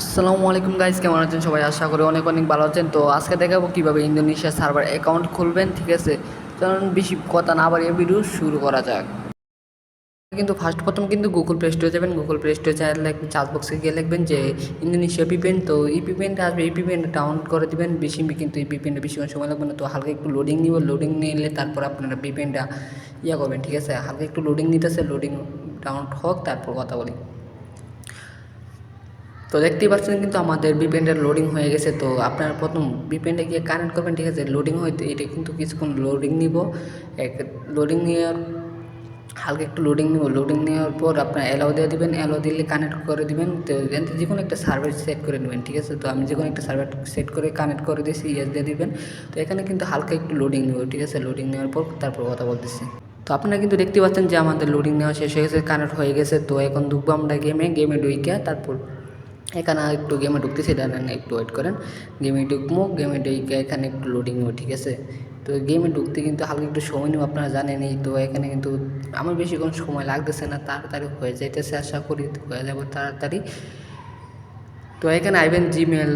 আসসালামু আলাইকুম গাইজ কেমন আছেন সবাই? আশা করি অনেক অনেক ভালো আছেন। তো আজকে দেখাবো কীভাবে ইন্দোনেশিয়া সার্ভার অ্যাকাউন্ট খুলবেন, ঠিক আছে? কারণ বেশি কথা না বাড়িয়ে ভিডিও শুরু করা যাক। কিন্তু ফার্স্ট প্রথম কিন্তু গুগল প্লে স্টোরে যাবেন। গুগল প্লে স্টোরে চাই লিখবেন চার্জ বক্সে গিয়ে লিখবেন যে ইন্দোনেশিয়া পিপেন তো এই পিপেনটা আসবে, এই পিপেনটা ডাউনলোড করে দিবেন। বেশি কিন্তু এই পিপেনটা বেশিক্ষণ সময় লাগবে না। তো হালকা একটু লোডিং নিব। লোডিং নিলে তারপর আপনারা পিপেনটা ইয়ে করবেন, ঠিক আছে? হালকা একটু লোডিং নিতেছে। লোডিং ডাউনলোড হোক, তারপর কথা বলি। তো দেখতেই পাচ্ছেন কিন্তু আমাদের বিপেন্ডের লোডিং হয়ে গেছে। তো আপনারা প্রথম বিপেন্ডে গিয়ে কানেক্ট করবেন, ঠিক আছে? লোডিং হয়তো এটা কিন্তু কিছুক্ষণ লোডিং নিব। এক লোডিং নেওয়ার হালকা একটু লোডিং নিব। লোডিং নেওয়ার পর আপনার অ্যালাউ দিয়ে দিবেন। অ্যালাউ দিলে কানেক্ট করে দিবেন। তো যে কোনো একটা সার্ভার সেট করে নেবেন, ঠিক আছে? তো আমি যে কোনো একটা সার্ভার সেট করে কানেক্ট করে দিয়েছি ইয়েস দিয়ে দিবেন। তো এখানে কিন্তু হালকা একটু লোডিং নেব, ঠিক আছে? লোডিং নেওয়ার পর তারপর কথা বলতেছি। তো আপনারা কিন্তু দেখতে পাচ্ছেন যে আমাদের লোডিং নেওয়া শেষ হয়ে গেছে কানেক্ট হয়ে গেছে। তো এখন ঢুকবো আমরা গেমে গেমে ঢুইকা, তারপর এখানে একটু গেমে ঢুকতেছি দাঁড়ান একটু ওয়েট করেন। গেমে ঢুকবো গেমে ঢুকে এখানে একটু লোডিং ঠিক আছে? তো গেমে ঢুকতে কিন্তু হালকা একটু সময় নেব, আপনারা জানেনই, তো এখানে কিন্তু আমার বেশি কোনো সময় লাগতেছে না, তাড়াতাড়ি হয়ে যাইতেছে, আশা করি হয়ে যাব তাড়াতাড়ি। তো এখানে আইবেন জিমেল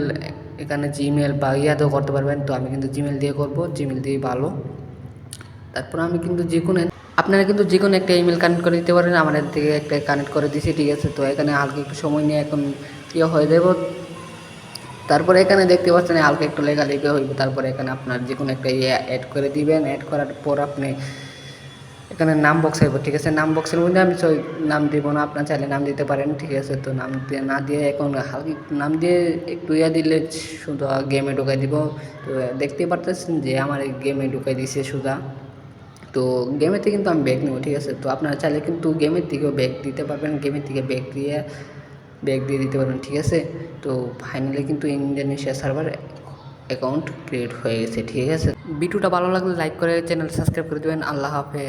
এখানে জিমেল বা ইয়াতেও করতে পারবেন, তো আমি কিন্তু জিমেল দিয়ে করব জিমেল দিয়ে ভালো। তারপর আমি কিন্তু যে কোনো আপনারা কিন্তু যে কোনো একটা ইমেল কানেক্ট করে দিতে পারেন, আমাদের থেকে একটা কানেক্ট করে দিছি, ঠিক আছে? তো এখানে হালকা একটু সময় নিয়ে এখন ইয়ে হয়ে যাব। তারপরে এখানে দেখতে পাচ্ছেন হালকা একটু লেখালেখি হইব। তারপরে এখানে আপনার যে কোনো একটা ইয়ে অ্যাড করে দিবেন। অ্যাড করার পর আপনি এখানে নাম বক্স হইব, ঠিক আছে? নাম বক্সের মধ্যে আমি নাম দিব না, আপনার চাইলে নাম দিতে পারেন, ঠিক আছে? তো নাম দিয়ে, না দিয়ে এখন হালকা নাম দিয়ে একটু ইয়া দিলে শুধু গেমে ঢুকাই দিব। তো দেখতে পারতেছেন যে আমার গেমে ঢুকাই দিছে সুদা তো থেকে কিন্তু আমি ব্যাগ নেব, ঠিক আছে? তো আপনারা চাইলে কিন্তু গেমের থেকেও ব্যাগ দিতে পারবেন গেমের থেকে ব্যাগ দিয়ে ব্যাগ দিয়ে দিতে পারবেন, ঠিক আছে? তো ফাইনালি কিন্তু ইন্দোনেশিয়া সার্ভার অ্যাকাউন্ট ক্রিয়েট হয়ে গেছে, ঠিক আছে? ভিডিওটা ভালো লাগলে লাইক করে চ্যানেল সাবস্ক্রাইব করে দেবেন, আল্লাহ হাফেজ।